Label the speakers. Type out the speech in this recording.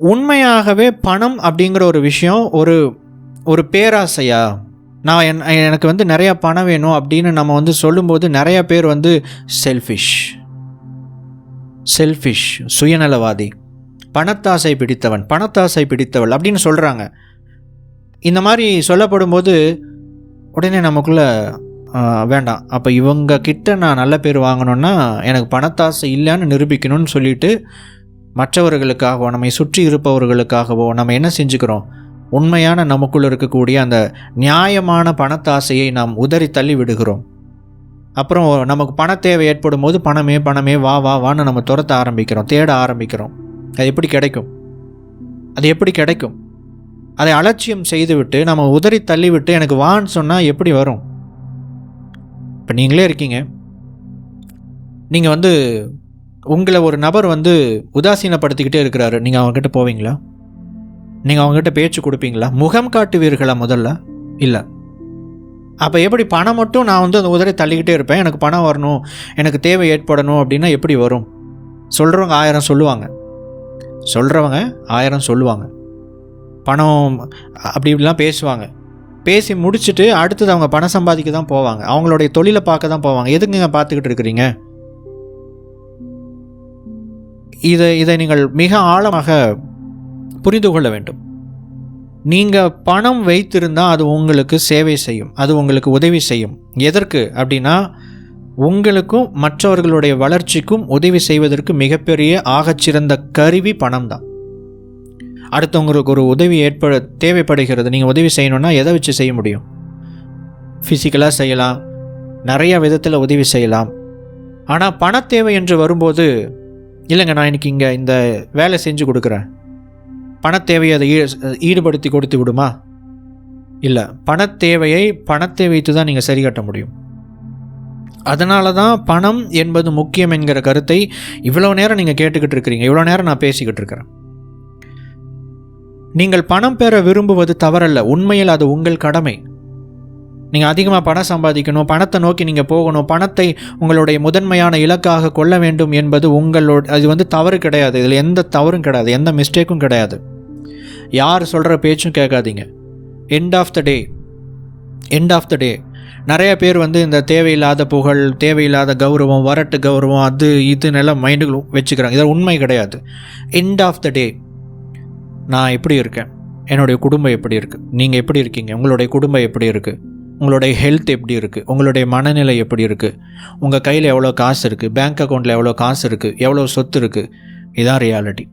Speaker 1: உண்மையாகவே பணம் அப்படிங்கிற ஒரு விஷயம் ஒரு ஒரு பேராசையா? நான் என் எனக்கு வந்து நிறையா பணம் வேணும் அப்படின்னு நம்ம வந்து சொல்லும்போது நிறைய பேர் வந்து செல்ஃபிஷ் செல்ஃபிஷ் சுயநலவாதி. பணத்தாசை பிடித்தவன் பணத்தாசை பிடித்தவள் அப்படின்னு சொல்கிறாங்க இந்த மாதிரி சொல்லப்படும்போது உடனே நமக்குள்ளே வேண்டாம். அப்போ இவங்க கிட்ட நான் நல்ல பேர் வாங்கணுன்னா எனக்கு பணத்தாசை இல்லைன்னு நிரூபிக்கணும்னு சொல்லிட்டு மற்றவர்களுக்காகவோ நம்மை சுற்றி இருப்பவர்களுக்காகவோ நம்ம என்ன செஞ்சுக்கிறோம்? உண்மையான நமக்குள் இருக்கக்கூடிய அந்த நியாயமான பணத்தாசையை நாம் உதறி தள்ளி விடுகிறோம். அப்புறம் நமக்கு பண தேவை ஏற்படும் போது பணமே பணமே வா வா வான்னு நம்ம துரத்த ஆரம்பிக்கிறோம் தேட ஆரம்பிக்கிறோம். அது எப்படி கிடைக்கும்? அது எப்படி கிடைக்கும்? அதை அலட்சியம் செய்துவிட்டு நம்ம உதறி தள்ளிவிட்டு எனக்கு வான்னு சொன்னால் எப்படி வரும்? இப்போ நீங்களே இருக்கீங்க. நீங்கள் வந்து உங்களை ஒரு நபர் வந்து உதாசீனப்படுத்திக்கிட்டே இருக்கிறாரு. நீங்கள் அவங்ககிட்ட போவீங்களா? நீங்கள் அவங்ககிட்ட பேச்சு கொடுப்பீங்களா? முகம் காட்டுவீர்களா முதல்ல? இல்லை. அப்போ எப்படி பணம் மட்டும் நான் வந்து அந்த உதறி தள்ளிக்கிட்டே இருப்பேன். எனக்கு பணம் வரணும். எனக்கு தேவை ஏற்படணும் அப்படின்னா எப்படி வரும்? சொல்கிறவங்க ஆயிரம் சொல்லுவாங்க. சொல்கிறவங்க ஆயிரம் சொல்லுவாங்க. பணம் அப்படி இப்படிலாம் பேசுவாங்க. பேசி முடிச்சுட்டு அடுத்தது அவங்க பணம் சம்பாதிக்க தான் போவாங்க. அவங்களுடைய தொழிலை பார்க்க தான் போவாங்க. எதுக்குங்க பார்த்துக்கிட்டு இருக்கிறீங்க? இதை இதை நீங்கள் மிக ஆழமாக புரிந்து கொள்ள வேண்டும். நீங்கள் பணம் வைத்திருந்தால் அது உங்களுக்கு சேவை செய்யும் அது உங்களுக்கு உதவி செய்யும். எதற்கு அப்படின்னா உங்களுக்கும் மற்றவர்களுடைய வளர்ச்சிக்கும் உதவி செய்வதற்கு மிகப்பெரிய ஆகச்சிறந்த கருவி பணம் தான். அடுத்தவங்களுக்கு ஒரு உதவி ஏற்பட தேவைப்படுகிறது. நீங்கள் உதவி செய்யணும்னா எதை வச்சு செய்ய முடியும்? ஃபிசிக்கலாக செய்யலாம். நிறைய விதத்தில் உதவி செய்யலாம். ஆனால் பணத்தேவை தேவை என்று வரும்போது இல்லைங்க நான் இன்னைக்கு இங்கே இந்த வேலை செஞ்சு கொடுக்குறேன். பணத்தேவையை அதை ஈ- ஈடுபடுத்தி கொடுத்து விடுமா? இல்லை பணத் தேவையை பணத்தை வைத்து தான் நீங்கள் சரி கட்ட முடியும். அதனால தான் பணம் என்பது முக்கியம் என்கிற கருத்தை இவ்வளோ நேரம் நீங்கள் கேட்டுக்கிட்டு இருக்கிறீங்க. இவ்வளோ நேரம் நான் பேசிக்கிட்டு இருக்கிறேன். நீங்கள் பணம் பெற விரும்புவது தவறல்ல. உண்மையில் அது உங்கள் கடமை. நீங்கள் அதிகமாக பணம் சம்பாதிக்கணும் பணத்தை நோக்கி நீங்கள் போகணும் பணத்தை உங்களுடைய முதன்மையான இலக்காக கொள்ள வேண்டும் என்பது உங்களோட அது வந்து தவறு கிடையாது. இதில் எந்த தவறும் கிடையாது எந்த மிஸ்டேக்கும் கிடையாது. யார் சொல்கிற பேச்சும் கேட்காதீங்க. End of the day end of the day நிறைய பேர் வந்து இந்த தேவையில்லாத புகழ் தேவையில்லாத கௌரவம் வரட்டு கௌரவம் அது இது எல்லாம் மைண்டுகளும் வச்சுக்கிறாங்க. இதில் உண்மை கிடையாது. எண்ட் ஆஃப் த டே நான் எப்படி இருக்கேன். என்னுடைய குடும்பம் எப்படி இருக்குது நீங்கள் எப்படி இருக்கீங்க? உங்களுடைய குடும்பம் எப்படி இருக்குது உங்களுடைய ஹெல்த் எப்படி இருக்குது உங்களுடைய மனநிலை எப்படி இருக்குது உங்கள் கையில் எவ்வளோ காசு இருக்குது பேங்க் அக்கௌண்ட்டில் எவ்வளோ காசு இருக்குது எவ்வளோ சொத்து இருக்குது இதான் ரியாலிட்டி